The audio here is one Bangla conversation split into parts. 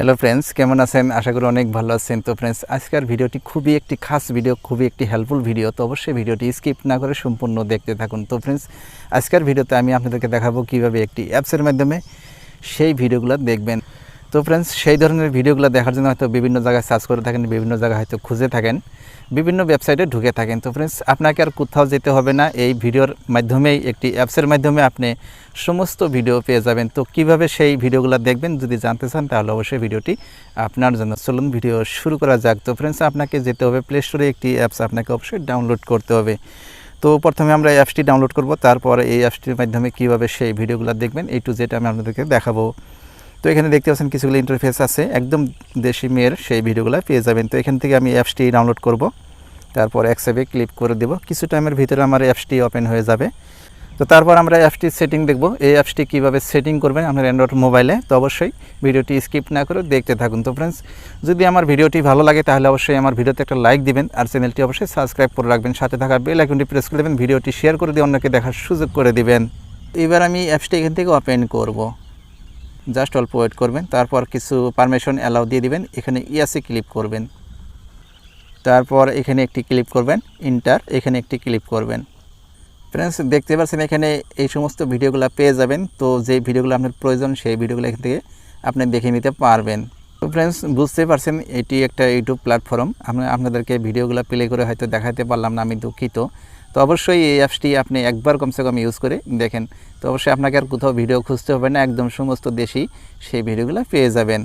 হ্যালো ফ্রেন্ডস কেমন আছেন? আশা করি অনেক ভালো আছেন। তো ফ্রেন্ডস আজকের ভিডিওটি খুবই একটি খাস ভিডিও, খুবই একটি হেল্পফুল ভিডিও। তো অবশ্যই ভিডিওটি স্কিপ না করে সম্পূর্ণ দেখতে থাকুন। তো ফ্রেন্ডস আজকের ভিডিওতে আমি আপনাদেরকে দেখাবো কীভাবে একটি অ্যাপসের মাধ্যমে সেই ভিডিওগুলো দেখবেন। তো ফ্রেন্ডস সেই ধরনের ভিডিওগুলো দেখার জন্য হয়তো বিভিন্ন জায়গায় সার্চ করে থাকেন, বিভিন্ন জায়গায় হয়তো খুঁজে থাকেন, বিভিন্ন ওয়েবসাইটে ঢুকে থাকেন। তো ফ্রেন্ডস আপনাকে আর কোথাও যেতে হবে না, এই ভিডিওর মাধ্যমেই, একটি অ্যাপসের মাধ্যমে আপনি সমস্ত ভিডিও পেয়ে যাবেন। তো কীভাবে সেই ভিডিওগুলো দেখবেন, যদি জানতে চান, তাহলে অবশ্যই ভিডিওটি আপনার জন্য। চলুন ভিডিও শুরু করা যাক। তো ফ্রেন্ডস আপনাকে যেতে হবে প্লে স্টোরে একটি অ্যাপস আপনাকে অবশ্যই ডাউনলোড করতে হবে। তো প্রথমে আমরা অ্যাপসটি ডাউনলোড করব, তারপর এই অ্যাপসটির মাধ্যমে কীভাবে সেই ভিডিওগুলো দেখবেন এই টু জেড আমি আপনাদেরকে দেখাবো। তো এখানে দেখতে পাচ্ছেন কিছুগুলো ইন্টারফেস আছে। একদম দেশি মেয়ের সেই ভিডিওগুলো পেয়ে যাবেন। তো এখান থেকে আমি অ্যাপসটি ডাউনলোড করব। তারপর অ্যাকসেপে ক্লিক করে দেব। কিছু টাইমের ভিতরে আমার অ্যাপসটি ওপেন হয়ে যাবে। তো তারপর আমরা অ্যাপসটির সেটিং দেখব। এই অ্যাপসটি কীভাবে সেটিং করবেন আপনার অ্যান্ড্রয়েড মোবাইলে তো অবশ্যই ভিডিওটি স্কিপ না করে দেখতে থাকুন। তো ফ্রেন্ডস যদি আমার ভিডিওটি ভালো লাগে তাহলে অবশ্যই আমার ভিডিওতে একটা লাইক দিবেন। আর চ্যানেলটি অবশ্যই সাবস্ক্রাইব করে রাখবেন। সাথে থাকা বেল আইকনটি প্রেস করে দেবেন। ভিডিওটি শেয়ার করে দিয়ে অন্যকে দেখার সুযোগ করে দিবেন। এবার আমি অ্যাপসটি এখান থেকে ওপেন করব। জাস্ট অল্প ওয়েট করবেন, তারপর কিছু পারমিশন অ্যালাউ দিয়ে দিবেন, এখানে ইয়াসে ক্লিক করবেন। তারপর এখানে একটি ক্লিক করবেন, ইন্টার, এখানে একটি ক্লিক করবেন। ফ্রেন্ডস, দেখতে পাচ্ছেন এখানে এই সমস্ত ভিডিওগুলো পেয়ে যাবেন, তো যে ভিডিওগুলো আপনার প্রয়োজন সেই ভিডিওগুলো এখান থেকে আপনি দেখে নিতে পারবেন। তো ফ্রেন্ডস, বুঝতে পারছেন এটি একটা ইউটিউব প্ল্যাটফর্ম, আমরা আপনাদেরকে ভিডিওগুলো প্লে করে হয়তো দেখাতে পারলাম না, আমি দুঃখিত। তো অবশ্যই এই অ্যাপসটি আপনি একবার কমসে কম ইউজ করে দেখেন। তো অবশ্যই আপনাকে আর কোথাও ভিডিও খুঁজতে হবে না, একদম সমস্ত দেশেই সেই ভিডিওগুলো পেয়ে যাবেন।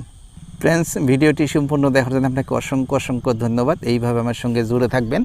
ফ্রেন্ডস ভিডিওটি সম্পূর্ণ দেখার জন্য আপনাকে অসংখ্য অসংখ্য ধন্যবাদ। এইভাবে আমার সঙ্গে জুড়ে থাকবেন।